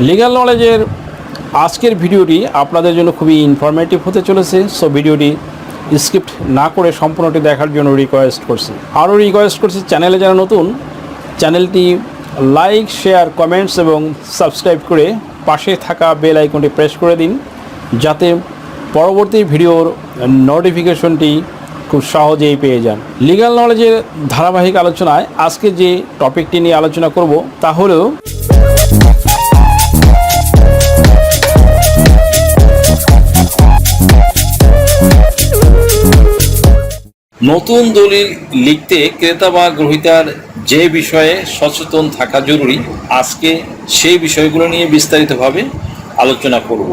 Legal নলেজের আজকের ভিডিওটি আপনাদের জন্য খুবই ইনফরমেটিভ হতে চলেছে সো ভিডিওটি স্ক্রিপ্ট না করে সম্পূর্ণটি দেখার জন্য রিকোয়েস্ট করছি। আরও রিকোয়েস্ট করছি চ্যানেলে যারা নতুন চ্যানেলটি লাইক শেয়ার কমেন্টস এবং সাবস্ক্রাইব করে পাশে থাকা বেল আইকনটি প্রেস করে দিন, যাতে পরবর্তী ভিডিওর নোটিফিকেশনটি খুব সহজেই পেয়ে যান। লিগ্যাল নলেজের ধারাবাহিক আলোচনায় আজকে যে টপিকটি নিয়ে আলোচনা করব, তা হলো নতুন দলিল লিখতে ক্রেতা বা গ্রহীতার যে বিষয়ে সচেতন থাকা জরুরি, আজকে সেই বিষয়গুলো নিয়ে বিস্তারিতভাবে আলোচনা করব।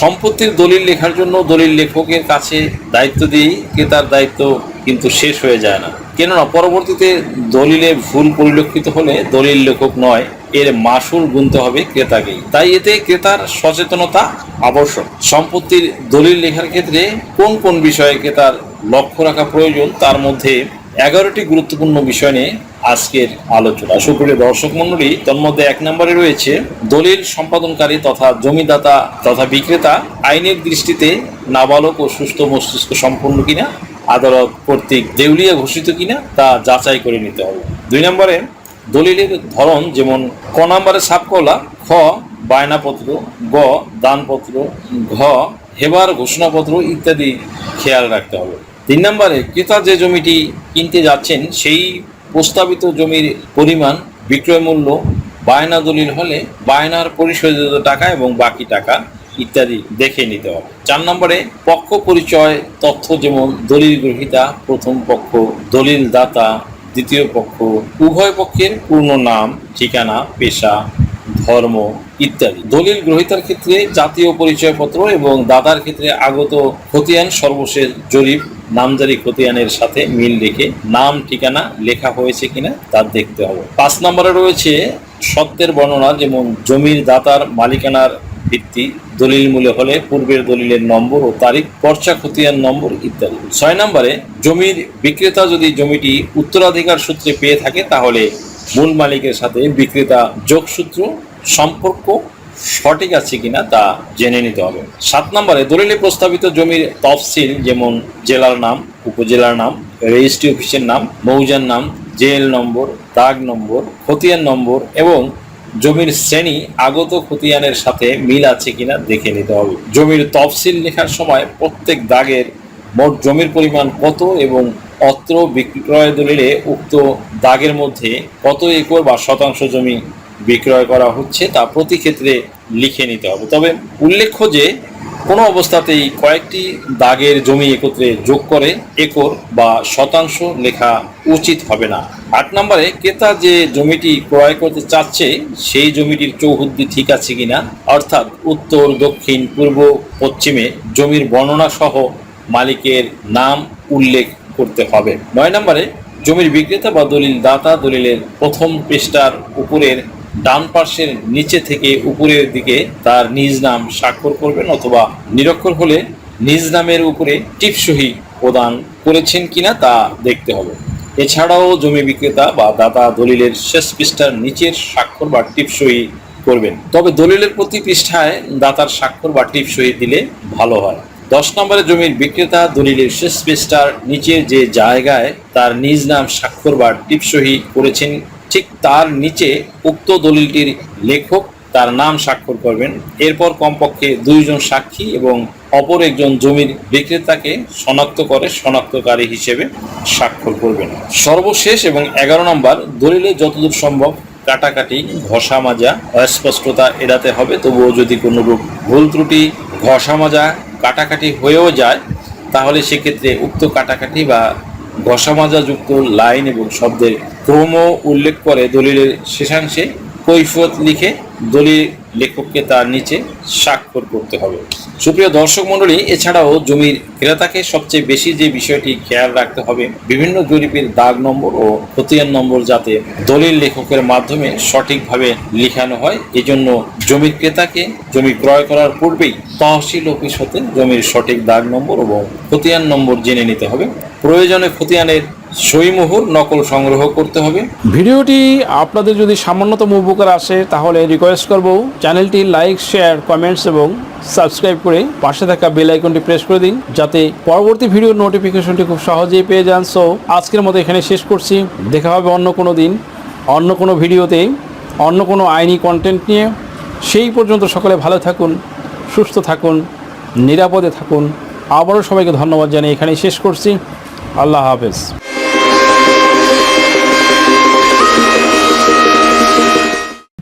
সম্পত্তির দলিল লেখার জন্য দলিল লেখকের কাছে দায়িত্ব দিয়েই ক্রেতার দায়িত্ব কিন্তু শেষ হয়ে যায় না। কেননা, পরবর্তীতে দলিলে ভুল পরিলক্ষিত হলে দলিল লেখক নয়, এর মাসুল গুনতে হবে ক্রেতাকেই। তাই এতে ক্রেতার সচেতনতা আবশ্যক। সম্পত্তির দলিল লেখার ক্ষেত্রে কোন কোন বিষয়ে ক্রেতার লক্ষ্য রাখা প্রয়োজন। তার মধ্যে এগারোটি গুরুত্বপূর্ণ বিষয় নিয়ে আজকের আলোচনা। সুপ্রিয় দর্শক মণ্ডলী, তন্মধ্যে এক নম্বরে রয়েছে দলিল সম্পাদনকারী তথা জমিদাতা তথা বিক্রেতা আইনের দৃষ্টিতে নাবালক ও সুস্থ মস্তিষ্ক সম্পন্ন কিনা, আদালত কর্তৃক দেউলিয়া ঘোষিত কিনা, তা যাচাই করে নিতে হবে। দুই নম্বরে, দলিলের ধরন যেমন ক নম্বরে সাপকলা, খ বায়নাপত্র, গ দানপত্র, ঘ হেবার ঘোষণাপত্র ইত্যাদি খেয়াল রাখতে হবে। তিন নম্বরে, ক্রেতা যে জমিটি কিনতে যাচ্ছেন, সেই প্রস্তাবিত জমির পরিমাণ, বিক্রয় মূল্য, বায়না দলিল হলে বায়নার পরিশোধিত টাকা এবং বাকি টাকা ইত্যাদি দেখে নিতে হবে। চার নম্বরে, পক্ষ পরিচয় তথ্য যেমন দলিল গ্রহীতা, প্রথম পক্ষ দলিল দাতা দ্বিতীয় পক্ষ উভয় পক্ষের পূর্ণ নাম, ঠিকানা, পেশা, ধর্ম ইত্যাদি। দলিল গ্রহীতার ক্ষেত্রে জাতীয় পরিচয়পত্র এবং দাদার ক্ষেত্রে আগত খতিয়ান সর্বশেষ জরিপ নামজারি খতিয়ানের সাথে মিল রেখে নাম, ঠিকানা লেখা হয়েছে কিনা তা দেখতে হবে। পাঁচ নম্বরে রয়েছে সত্যের বর্ণনা, যেমন জমির দাতার মালিকানার ভিত্তি, দলিল মূল্য হলে পূর্বের দলিলের নম্বর ও তারিখ, পর্চা খতিয়ান নম্বর ইত্যাদি। ছয় নম্বরে, জমির বিক্রেতা যদি জমিটি উত্তরাধিকার সূত্রে পেয়ে থাকে, তাহলে মূল মালিকের সাথে বিক্রেতা যোগসূত্র, সম্পর্ক সঠিক আছে কিনা তা জেনে নিতে হবে। সাত নম্বরে, দলিলে প্রস্তাবিত জমির তফসিল যেমন জেলার নাম, উপজেলার নাম, রেজিস্ট্রি অফিসের নাম, মৌজার নাম, জেল নম্বর, দাগ নম্বর, খতিয়ান নম্বর এবং জমির শ্রেণি, আগত খতিয়ানের সাথে মিল আছে কিনা দেখে নিতে হবে। জমির তফসিল লেখার সময় প্রত্যেক দাগের মোট জমির পরিমাণ কত এবং অত্র বিক্রয় দলিলে উক্ত দাগের মধ্যে কত একর বা শতাংশ জমি বিক্রয় করা হচ্ছে, তা প্রতি ক্ষেত্রে লিখে নিতে হবে। তবে উল্লেখ্য যে, কোনো অবস্থাতেই কয়েকটি দাগের জমি একত্রে যোগ করে একর বা শতাংশ লেখা উচিত হবে না। আট নম্বরে, ক্রেতা যে জমিটি ক্রয় করতে চাচ্ছে, সেই জমিটির চৌহদ্দি ঠিক আছে কিনা, অর্থাৎ উত্তর, দক্ষিণ, পূর্ব, পশ্চিমে জমির বর্ণনা সহ মালিকের নাম উল্লেখ করতে হবে। নয় নম্বরে, জমির বিক্রেতা বা দলিল দাতা দলিলের প্রথম পৃষ্ঠার উপরের ডান পার্শ্বের নিচে থেকে উপরের দিকে তার নিজ নাম স্বাক্ষর করবেন অথবা নিরক্ষর হলে নিজ নামের উপরে টিপসহি প্রদান করেছেন কিনা তা দেখতে হবে। এছাড়াও জমি বিক্রেতা বা দাতা দলিলের শেষ পৃষ্ঠার নিচের স্বাক্ষর বা টিপসই করবেন। তবে দলিলের প্রতি পৃষ্ঠায় দাতার স্বাক্ষর বা টিপসই দিলে ভালো হয়। দশ নম্বরে জমির বিক্রেতা দলিলের শেষ পৃষ্ঠার নিচের যে জায়গায় তার নিজ নাম স্বাক্ষর বা টিপসহি করেছেন ঠিক তার নিচে উক্ত দলিলটির লেখক তার নাম স্বাক্ষর করবেন। এরপর কমপক্ষে দুইজন সাক্ষী এবং অপর একজন জমির বিক্রেতাকে শনাক্ত করে শনাক্তকারী হিসেবে স্বাক্ষর করবেন। সর্বশেষ এবং এগারো নম্বর, দলিলে যতদূর সম্ভব কাটাকাটি, ঘষা মাজা, অস্পষ্টতা এড়াতে হবে। তবুও যদি কোনো রূপ ভুল ত্রুটি, ঘষা মাজা কাটাকাটি হয়েও যায়, তাহলে সেক্ষেত্রে উক্ত কাটাকাটি বা ঘষা মাজা যুক্ত লাইন এবং শব্দের ক্রম উল্লেখ করে দলিলের শেষাংশে কৈফত লিখে দলিল লেখককে তার নিচে স্বাক্ষর করতে হবে। সুপ্রিয় দর্শক মণ্ডলী, এছাড়াও জমির ক্রেতাকে সবচেয়ে বেশি যে বিষয়টি খেয়াল রাখতে হবে, বিভিন্ন জরিপের দাগ নম্বর ও খতিয়ান নম্বর যাতে দলিল লেখকের মাধ্যমে সঠিকভাবে লিখানো হয়, এজন্য জমির ক্রেতাকে জমি ক্রয় করার পূর্বেই তহসিল অফিস হতে জমির সঠিক দাগ নম্বর এবং খতিয়ান নম্বর জেনে নিতে হবে। প্রয়োজনে খতিয়ানের সইমোহর নকল সংগ্রহ করতে হবে। ভিডিওটি আপনাদের যদি সামান্যতম উপকার আসে, তাহলে রিকোয়েস্ট করব চ্যানেলটি লাইক শেয়ার কমেন্টস এবং সাবস্ক্রাইব করে পাশে থাকা বেল আইকনটি প্রেস করে দিন, যাতে পরবর্তী ভিডিওর নোটিফিকেশনটি খুব সহজেই পেয়ে যান। সো আজকের মতো এখানে শেষ করছি। দেখা হবে অন্য কোনো দিন, অন্য কোনো ভিডিওতে, অন্য কোনো আইনি কন্টেন্ট নিয়ে। সেই পর্যন্ত সকলে ভালো থাকুন, সুস্থ থাকুন, নিরাপদে থাকুন। আবারও সবাইকে ধন্যবাদ জানিয়ে এখানেই শেষ করছি। আল্লাহ হাফেজ।